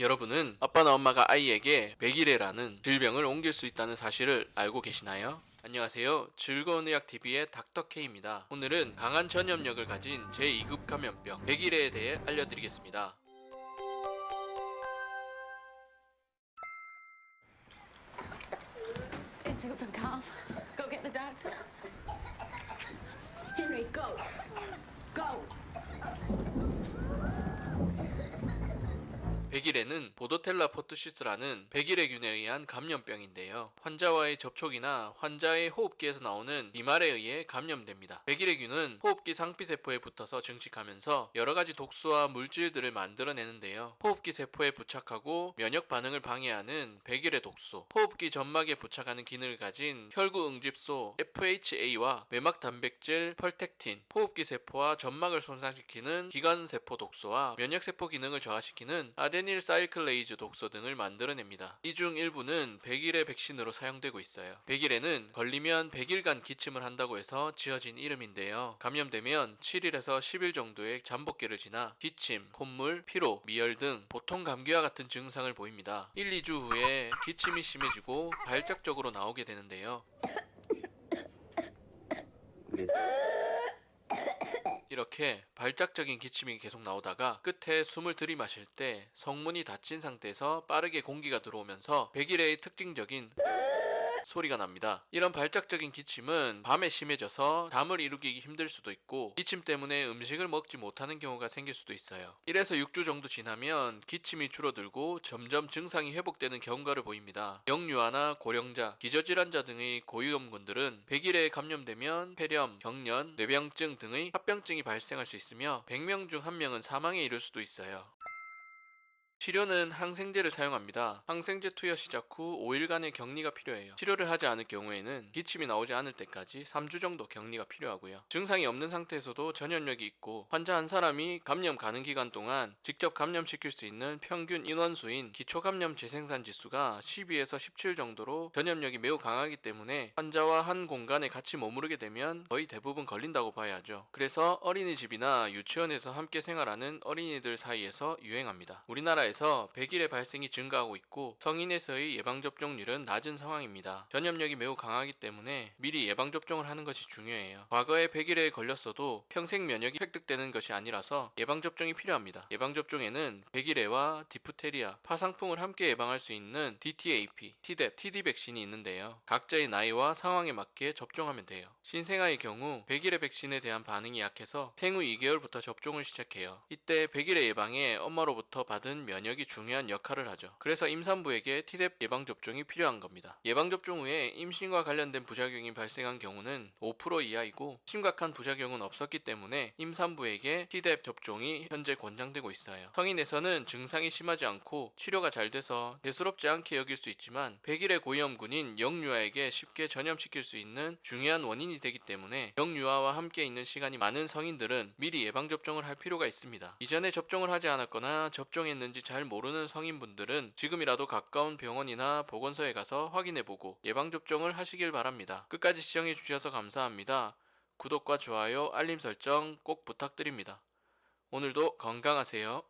여러분은 아빠나 엄마가 아이에게 백일해라는 질병을 옮길 수 있다는 사실을 알고 계시나요? 안녕하세요. 즐거운 의학 TV의 닥터 K입니다. 오늘은 강한 전염력을 가진 제2급 감염병 백일해에 대해 알려드리겠습니다. 백일해는 보도텔라 포투시스라는 백일해균에 의한 감염병인데요. 환자와의 접촉이나 환자의 호흡기에서 나오는 비말에 의해 감염됩니다. 백일해균은 호흡기 상피 세포에 붙어서 증식하면서 여러 가지 독소와 물질들을 만들어내는데요. 호흡기 세포에 부착하고 면역 반응을 방해하는 백일해 독소, 호흡기 점막에 부착하는 기능을 가진 혈구 응집소 FHA와 매막 단백질 펄텍틴, 호흡기 세포와 점막을 손상시키는 기관 세포 독소와 면역 세포 기능을 저하시키는 아데 닐 사이클레이즈 독소 등을 만들어냅니다. 이 중 일부는 백일의 백신으로 사용되고 있어요. 백일에는 걸리면 100일간 기침을 한다고 해서 지어진 이름인데요. 감염되면 7일에서 10일 정도의 잠복기를 지나 기침, 콧물, 피로, 미열 등 보통 감기와 같은 증상을 보입니다. 1, 2주 후에 기침이 심해지고 발작적으로 나오게 되는데요. 이렇게 발작적인 기침이 계속 나오다가 끝에 숨을 들이마실 때 성문이 닫힌 상태에서 빠르게 공기가 들어오면서 백일의 특징적인 소리가 납니다. 이런 발작적인 기침은 밤에 심해져서 잠을 이루기 힘들 수도 있고 기침 때문에 음식을 먹지 못하는 경우가 생길 수도 있어요. 1에서 6주 정도 지나면 기침이 줄어들고 점점 증상이 회복되는 경과를 보입니다. 영유아나 고령자, 기저질환자 등의 고위험군들은 백일에 감염되면 폐렴, 경련, 뇌병증 등의 합병증이 발생할 수 있으며 100명 중 1명은 사망에 이를 수도 있어요. 치료는 항생제를 사용합니다. 항생제 투여 시작 후 5일간의 격리가 필요해요. 치료를 하지 않을 경우에는 기침이 나오지 않을 때까지 3주 정도 격리가 필요하고요. 증상이 없는 상태에서도 전염력이 있고 환자 한 사람이 감염 가는 기간 동안 직접 감염시킬 수 있는 평균 인원수인 기초 감염 재생산 지수가 12에서 17 정도로 전염력이 매우 강하기 때문에 환자와 한 공간에 같이 머무르게 되면 거의 대부분 걸린다고 봐야죠. 그래서 어린이집이나 유치원에서 함께 생활하는 어린이들 사이에서 유행합니다. 우리나라에 서 100일의 발생이 증가하고 있고 성인에서의 예방접종률은 낮은 상황입니다. 전염력이 매우 강하기 때문에 미리 예방접종을 하는 것이 중요해요. 과거에 100일에 걸렸어도 평생 면역이 획득되는 것이 아니라서 예방접종이 필요합니다. 예방접종에는 100일에와 디프테리아, 파상풍을 함께 예방할 수 있는 DTAP, TDEP, TD 백신이 있는데요. 각자의 나이와 상황에 맞게 접종하면 돼요. 신생아의 경우 100일의 백신에 대한 반응이 약해서 생후 2개월부터 접종을 시작해요. 이때 100일의 예방에 엄마로부터 받은 면역 이 중요한 역할을 하죠. 그래서 임산부에게 TDEP 예방접종이 필요한 겁니다. 예방접종 후에 임신과 관련된 부작용이 발생한 경우는 5% 이하이고 심각한 부작용은 없었기 때문에 임산부에게 TDEP 접종이 현재 권장되고 있어요. 성인에서는 증상이 심하지 않고 치료가 잘 돼서 대수롭지 않게 여길 수 있지만 100일의 고위험군인 영유아에게 쉽게 전염시킬 수 있는 중요한 원인이 되기 때문에 영유아와 함께 있는 시간이 많은 성인들은 미리 예방접종을 할 필요가 있습니다. 이전에 접종을 하지 않았거나 접종했는지 잘 모르는 성인분들은 지금이라도 가까운 병원이나 보건소에 가서 확인해보고 예방접종을 하시길 바랍니다. 끝까지 시청해주셔서 감사합니다. 구독과 좋아요, 알림 설정 꼭 부탁드립니다. 오늘도 건강하세요.